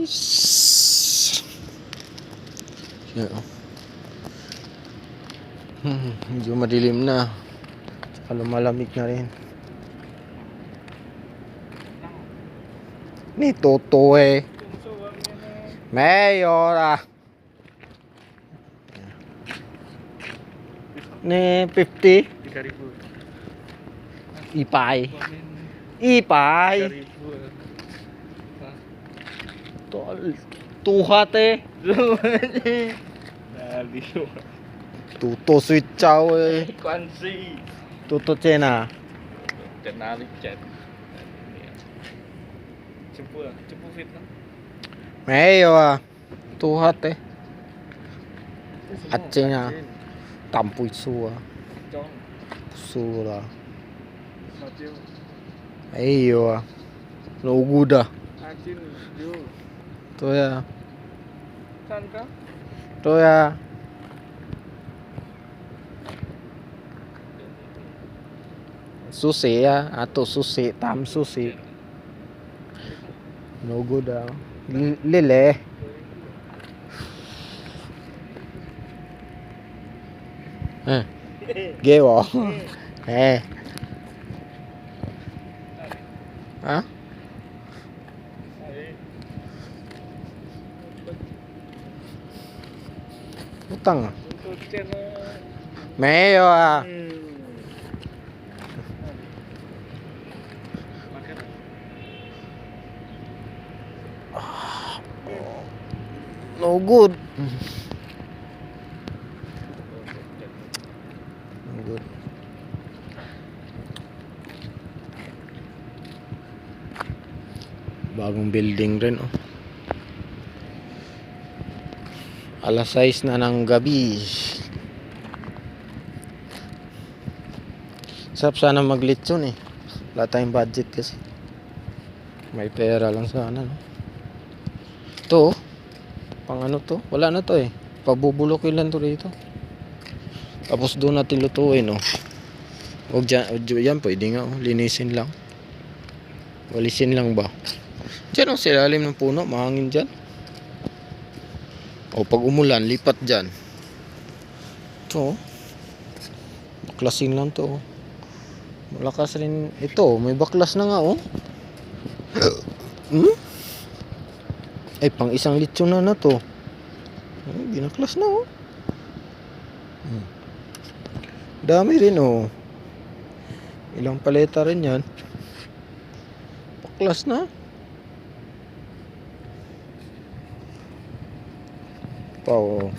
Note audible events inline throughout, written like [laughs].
guys. Oh. Hmm, medyo madilim na. Tsaka lumalamig na rin. Ni Toto eh. Mayor ah. Ni 50. 3000. Ipay. Ipay. 3000. to tuhate. Tu to suy chao ơi. Quan si tu to chê à? Chen à đi chen cepu cepu fit lắm. Mẹ yêu à? Tuhate. Ắt chê à? Tầm bụi xua xua là. Ấy yêu à? Nó good à तो या तो या ya. Atau ya. susi ya, tam susi, no go daw ah. lele. Eh gewo [laughs] eh. Ha Utang. Untuk channel. Mayo ah. No good. No good. Bagong building rin oh. Alas 6 na ng gabi. Sarap sana maglitson eh. Wala tayong budget kasi. May pera lang sana no. Ito oh. Pang ano to? Wala na to eh. Pabubulokin lang to dito. Tapos doon natin lutuin oh. Huwag dyan, dyan pwede nga oh. Linisin lang. Walisin lang ba? Diyan oh, sa ilalim ng puno. Mahangin dyan. O pag umulan, lipat dyan. Ito oh. Baklasin lang to oh. Malakas rin ito. May baklas na nga oh. hmm? Ay, pang isang lechon na na to. Ay, binaklas na oh. Hmm. Dami rin oh. Ilang paleta rin yan. Baklas na. Pa oh.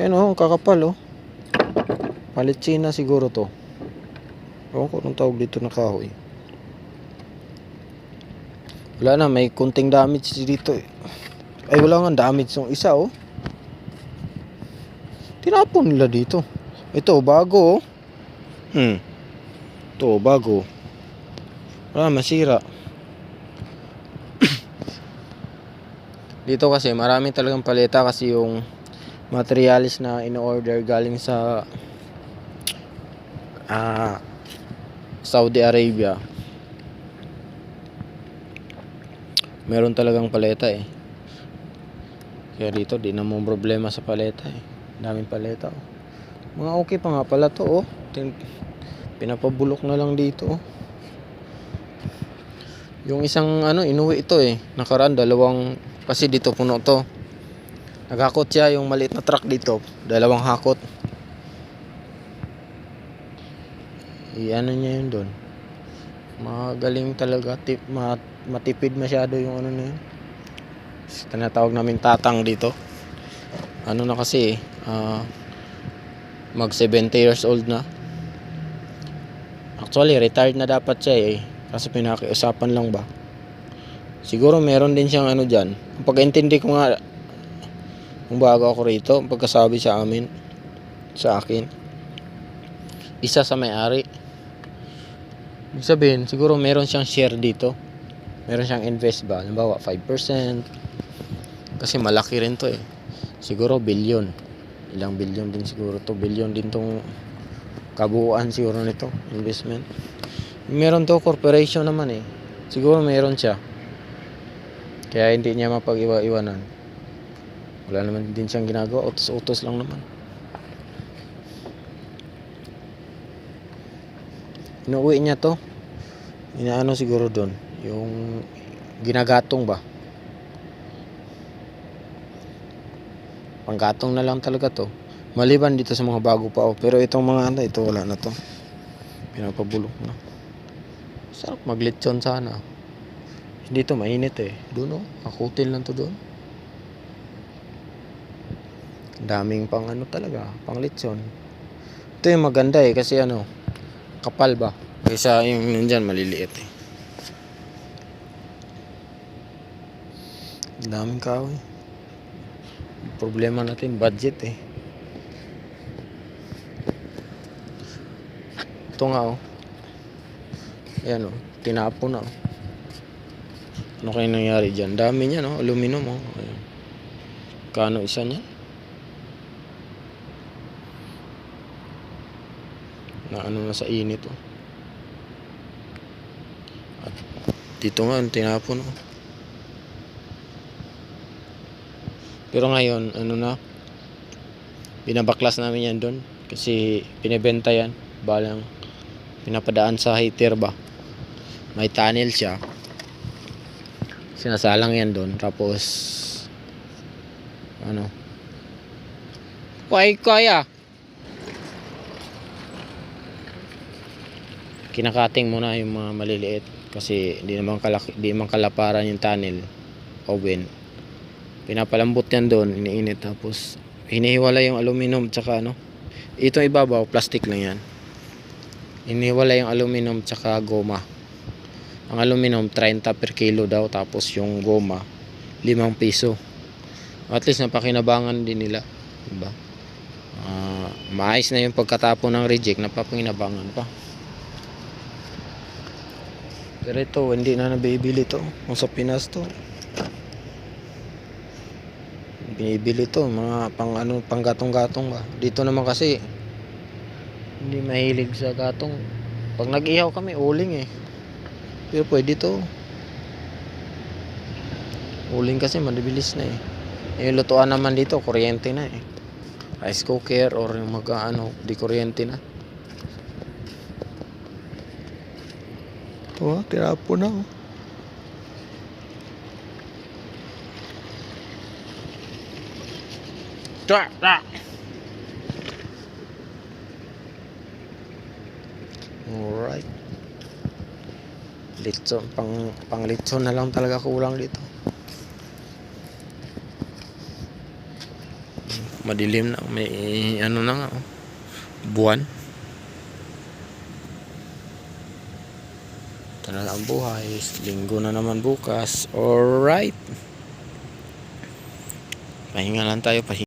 Ayan oh, kakapal oh. Palitsina siguro to. Ewan ko anong tawag dito na kahoy. Wala na, may kunting damage dito eh. Ay, wala nga damage yung isa oh. Tinapon nila dito. Ito, bago oh. Hmm. Ito, bago. Wala, masira. Dito kasi, marami talagang paleta kasi yung materialis na in-order galing sa ah Saudi Arabia. Meron talagang paleta eh. Kaya dito, di na problema sa paleta eh. Daming paleta oh. Mga okay pa nga pala to oh. Pinapabulok na lang dito oh. Yung isang ano, inuwi ito eh. Nakaraan, dalawang, kasi dito puno to. Naghakot siya yung maliit na truck dito. Dalawang hakot. Iano niya yun doon. Magaling talaga. Tip, ma, matipid masyado yung ano na yun. Tinatawag namin tatang dito. Ano na kasi ah, mag 70 years old na. Actually, retired na dapat siya eh. Kasi pinakiusapan lang ba. Siguro meron din siyang ano dyan. Pagkaintindi ko nga, kung bago ako rito, pagkasabi sa amin, sa akin, isa sa may-ari. Ibig sabihin, siguro meron siyang share dito. Meron siyang invest ba? Halimbawa, 5%. Kasi malaki rin to eh. Siguro billion. Ilang billion din siguro to. Billion din tong kabuuan siguro nito. Investment. Meron to corporation naman eh. Siguro meron siya. Kaya hindi niya mapag-iwa-iwanan. Wala naman din siyang ginagawa. Utos-utos lang naman. Inuwi niya to. Inaano siguro doon. Yung ginagatong ba? Panggatong na lang talaga to. Maliban dito sa mga bago pa oh. Pero itong mga ano, ito wala na to. Pinapabulok na. Sarap maglitsyon sana. Hindi to mainit eh. Doon oh. Nakutil lang to doon. Daming pang ano talaga. Pang litsyon. Ito yung maganda eh. Kasi ano. Kapal ba? Kaysa yung nandyan maliliit eh. Daming kahoy. Problema natin budget eh. Ito nga oh. Ayan oh. Tinapo na oh. Ano kaya nangyari dyan? Dami niya no? Aluminum oh. Ayan. Kano isa niya? Na ano na sa init oh. At dito nga tinapon oh. Pero ngayon, ano na, binabaklas namin yan doon. Kasi pinibenta yan. Balang pinapadaan sa heater ba. May tunnel siya. Sinasalang yan doon. Tapos, ano, Kuay kaya. Kinakating muna yung mga maliliit kasi di naman kalaki, di naman kalaparan yung tunnel oven pinapalambot yan doon, iniinit tapos hinihiwala yung aluminum tsaka ano. Ito ibabaw, plastic lang yan. Hinihiwala yung aluminum tsaka goma. Ang aluminum 30 per kilo daw tapos yung goma 5 piso. At least napakinabangan din nila, diba? Ah, maayos na yung pagkatapon ng reject, napapakinabangan pa. Pero ito, hindi na nabibili to. Kung sa Pinas to, binibili to mga pang ano pang gatong-gatong ba dito naman kasi hindi mahilig sa gatong pag nag-ihaw kami uling eh pero pwede to. Uling kasi madibilis na eh. Yung lutuan naman dito kuryente na eh. Rice cooker or yung mag ano di kuryente na. Ito ah tirapo na oh. Tra, tra. Alright. Litson, pang, pang litson na lang talaga kulang dito. Madilim na, may ano na nga, oh. buwan. Ito na lang ang buhay. Linggo na naman bukas. Alright. Pahinga lang tayo, pahinga.